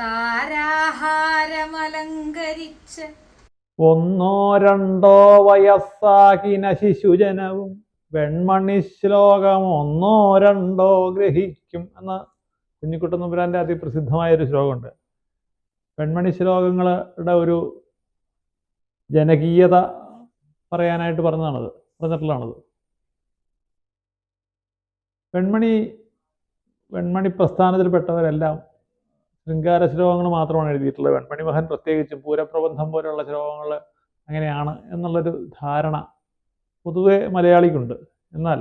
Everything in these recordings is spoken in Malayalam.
താരാഹാരമലങ്കരിച്ച് ഒന്നോ രണ്ടോ വയസ്സാകിന ശിശുജനവും വെൺമണി ശ്ലോകം ഒന്നോ രണ്ടോ ഗ്രഹിക്കും എന്ന കുഞ്ഞിക്കുട്ടൻ നമ്പുരാന്റെ അതിപ്രസിദ്ധമായ ഒരു ശ്ലോകമുണ്ട്. വെൺമണി ശ്ലോകങ്ങളുടെ ഒരു ജനകീയത പറയാനായിട്ട് പറഞ്ഞതാണത് പറഞ്ഞിട്ടുള്ളതാണത്. വെൺമണി വെൺമണി പ്രസ്ഥാനത്തിൽപ്പെട്ടവരെല്ലാം ശൃംഗാര ശ്ലോകങ്ങൾ മാത്രമാണ് എഴുതിയിട്ടുള്ളത്. വെൺമണി മഹൻ പ്രത്യേകിച്ചും പൂരപ്രബന്ധം പോലെയുള്ള ശ്ലോകങ്ങൾ അങ്ങനെയാണ് എന്നുള്ളൊരു ധാരണ പൊതുവെ മലയാളിക്കുണ്ട്. എന്നാൽ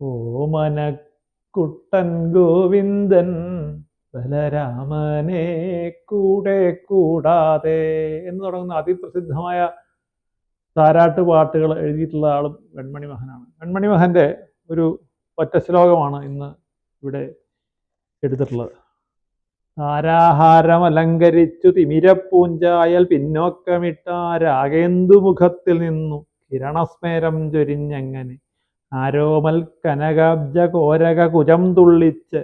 ഓമനക്കുട്ടൻ ഗോവിന്ദൻ ബലരാമനെ കൂടെ കൂടാതെ എന്ന് തുടങ്ങുന്ന അതിപ്രസിദ്ധമായ താരാട്ട് പാട്ടുകൾ എഴുതിയിട്ടുള്ള ആളും വെൺമണി മഹനാണ് വെൺമണി മഹന്റെ ഒരു ഒറ്റ ശ്ലോകമാണ് ഇന്ന് ഇവിടെ എടുത്തിട്ടുള്ളത്. താരാഹാരം അലങ്കരിച്ചു തിമിരപ്പൂഞ്ചായൽ പിന്നോക്കമിട്ട രാഗേന്ദുമുഖത്തിൽ നിന്നു കിരണസ്മേരം ചൊരിഞ്ഞങ്ങനെ. ആരോമൽ കനകാബ്ജ കോരക കുജം തുള്ളിച്ച്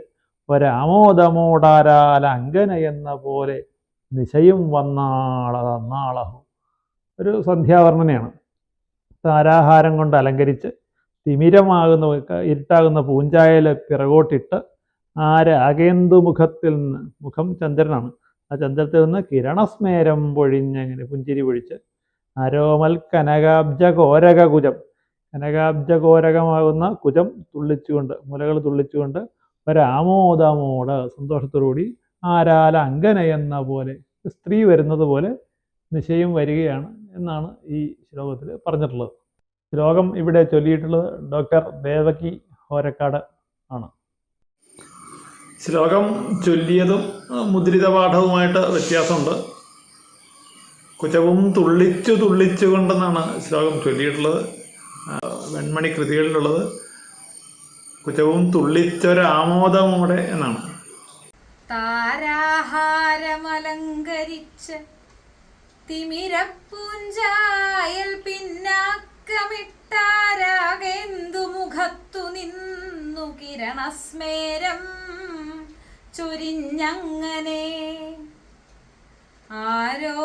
ഒരാമോദമോടാരാൽ അങ്കന എന്ന പോലെ നിശയും വന്നാള തന്നാളഹു. ഒരു സന്ധ്യാവർണനയാണ്. താരാഹാരം കൊണ്ട് അലങ്കരിച്ച് തിമിരമാകുന്ന ഇരുട്ടാകുന്ന പൂഞ്ചായൽ പിറകോട്ടിട്ട് ആ രാഗേന്ദുമുഖത്തിൽ നിന്ന് മുഖം ചന്ദ്രനാണ്. ആ ചന്ദ്രത്തിൽ നിന്ന് കിരണസ്മേരം പൊഴിഞ്ഞങ്ങനെ പുഞ്ചിരി പൊഴിച്ച് അരോമൽ കനകാബ്ജ കോരക കുജം. കനകാബ്ജ കോരകമാകുന്ന കുജം തുള്ളിച്ചുകൊണ്ട് മുലകൾ തുള്ളിച്ചുകൊണ്ട് ഒരാമോദാമോട് സന്തോഷത്തോടുകൂടി ആരാല അങ്കന എന്ന പോലെ സ്ത്രീ വരുന്നത് പോലെ നിശയും വരികയാണ് എന്നാണ് ഈ ശ്ലോകത്തിൽ പറഞ്ഞിട്ടുള്ളത്. ശ്ലോകം ഇവിടെ ചൊല്ലിയിട്ടുള്ളത് ഡോക്ടർ ദേവകി ഹോരക്കാട് ആണ്. ശ്ലോകം ചൊല്ലിയതും മുദ്രിത പാഠവുമായിട്ട് വ്യത്യാസമുണ്ട്. കുചവും തുള്ളിച്ചു തുള്ളിച്ചു കൊണ്ടെന്നാണ് ശ്ലോകം ചൊല്ലിയിട്ടുള്ളത്. വെൺമണി കൃതികളിലുള്ളത്. കുചവും തുള്ളിച്ചൊരാമോദമോടെ എന്നാണ്. താരാഹാരമലങ്കരിച്ച് തിമിരപ്പൂഞ്ചായൽ പിന്നാക്കമിട്ടാരാകേന്ദു മുഖത്തു നിന്നു കിരണസ്മേരം? ചൊരിഞ്ഞങ്ങനെ. ആരോ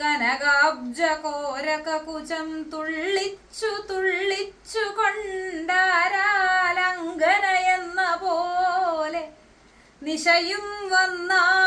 കനകാബ്ജ കോരകകുചം തുള്ളിച്ചു തുള്ളിച്ചു കൊണ്ടാരാലങ്കന എന്ന പോലെ നിശയും വന്നാളതന്നാളഹോ.